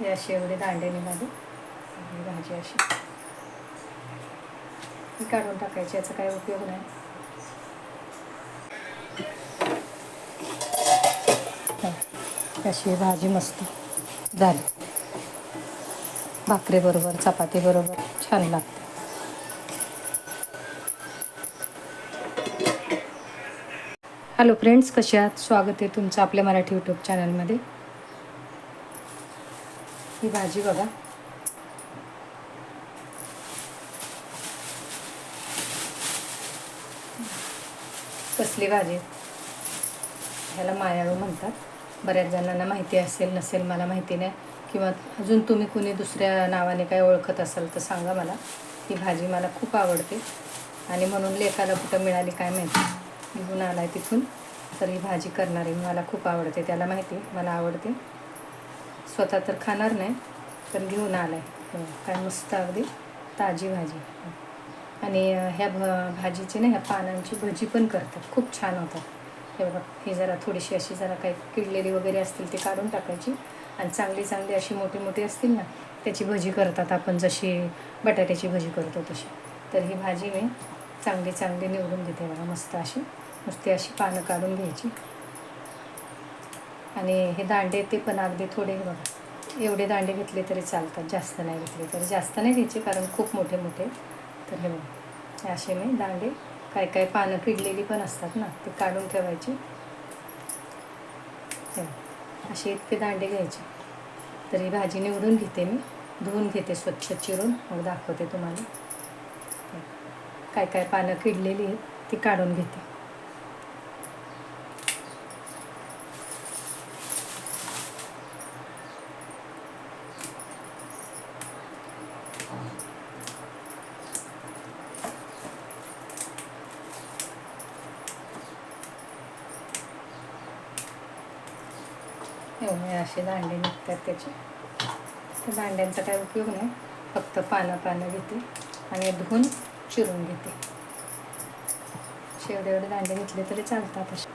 हे असे एवढे दांडे निघाले. भाजी अशी. ही काढून टाकायची याचा काही उपयोग नाही. अशी भाजी मस्त झाली. भाकरीबरोबर चपातीबरोबर छान लागते. हॅलो फ्रेंड्स कसे आहात? स्वागत आहे तुमचं आपल्या मराठी यूट्यूब चॅनलमध्ये ही भाजी बघा. कसली भाजी? ह्याला मायाळू म्हणतात. बऱ्याच जणांना माहिती असेल नसेल मला माहिती नाही. किंवा अजून तुम्ही कुणी दुसऱ्या नावाने काय ओळखत असाल तर सांगा मला. ही भाजी मला खूप आवडते. आणि म्हणून लेखाला कुठं मिळाली काय माहिती? निघून आला आहे तिथून. तर ही भाजी करणारी मला खूप आवडते. त्याला माहिती मला आवडते. स्वतः तर खाणार नाही पण घेऊन आला आहे हो, काय मस्त अगदी ताजी भाजी. आणि ह्या भ भाजीची ना ह्या पानांची भजी पण करतात. खूप छान होतात. हे बघा ही जरा थोडीशी अशी जरा काही किडलेली वगैरे असतील ती काढून टाकायची. आणि चांगली चांगली अशी मोठी मोठी असतील ना त्याची भजी करतात आपण. जशी बटाट्याची भजी करतो तशी. तर ही भाजी मी चांगली चांगली निवडून घेते बघा मस्त अशी. नुसती अशी पानं काढून घ्यायची. आणि हे दांडे ते पण अगदी थोडे बघा. एवढे दांडे घेतले तरी चालतात जास्त नाही घेतले तरी. जास्त नाही घ्यायचे कारण खूप मोठे मोठे. तर हे बघा. असे मी दांडे. काय काय पानं किडलेली पण असतात ना ते काढून ठेवायची. असे इतके दांडे घ्यायचे. तर ही भाजी निवडून घेते मी. धुवून घेते स्वच्छ चिरून. मग दाखवते तुम्हाला. काय काय पानं किडलेली आहेत ती काढून घेते. हो, एवढे असे दांडे निघतात त्याचे. त्या दांड्यांचा काही उपयोग नाही. फक्त पानं पानं घेते आणि धुवून चिरून घेते. असे एवढे एवढे दांडे घेतले तरी चालतात असे.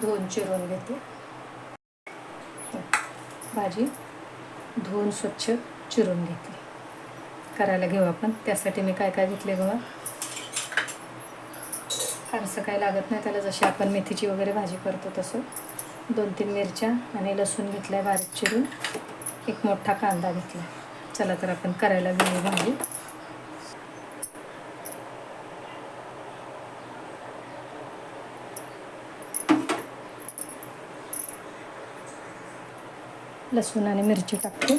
धुवून चिरून घेते. भाजी धुवून स्वच्छ चिरून घेतली. करायला घेऊ आपण. त्यासाठी मी काय काय घेतले बघा. फारसं काय लागत नाही. त्याला जशी आपण मेथीची वगैरे भाजी करतो तसं. दोन तीन मिरच्या आणि लसूण घेतला आहे बारीक चिरून. एक मोठा कांदा घेतला चला तर आपण करायला घेऊ भाजी. लसूण आणि मिरची टाकते.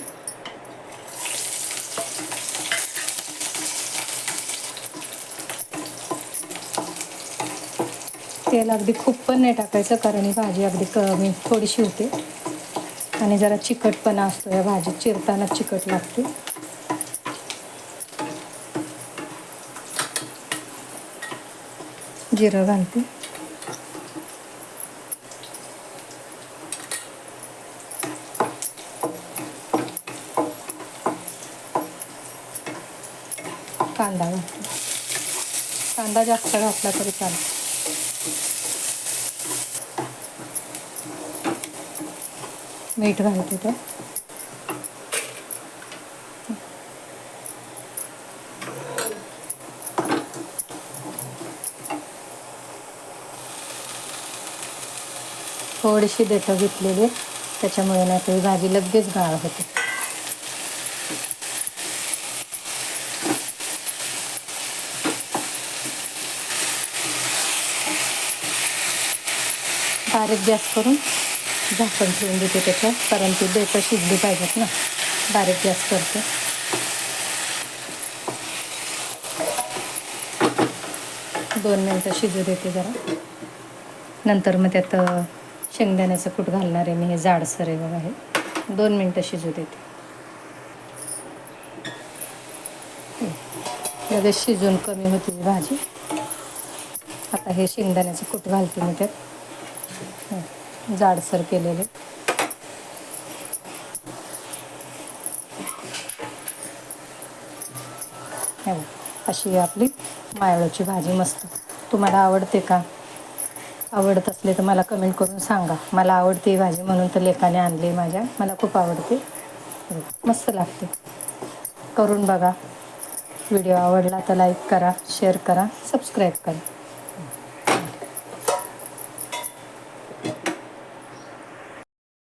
तेल अगदी खूप पण नाही टाकायचं कारण ही भाजी अगदी कमी थोडीशी होते. आणि जरा चिकटपणा असतो या भाजीत चिरताना चिकट लागते. जिरं घालते. कांदा घातला कांदा जास्त घातला तरी चालतो मीठ घालते ते. थोडीशी देठं घेतलेली त्याच्यामुळे ना ती भाजी लगेच गाळ होते. बारीक गॅस करून झाकण ठेवून देते त्याच्यात कारण ती देठं शिजली पाहिजेत ना. बारीक गॅस करते. दोन मिनटं शिजू देते जरा. नंतर मग त्यात शेंगदाण्याचं कूट घालणार आहे मी हे जाडसर आहे बघा हे. दोन मिनटं शिजू देते. लगेच शिजून कमी होती भाजी. आता हे शेंगदाण्याचं कूट घालते मी त्यात. जाडसर केलेले. अशी आपली मायाळूची भाजी मस्त. तुम्हाला आवडते का? आवडत असले तर मला कमेंट करून सांगा. मला आवडते भाजी म्हणून तर लेखाने आणली माझ्या. मला खूप आवडते. मस्त लागते. करून बघा. व्हिडिओ आवडला तर लाईक करा शेअर करा सबस्क्राईब करा.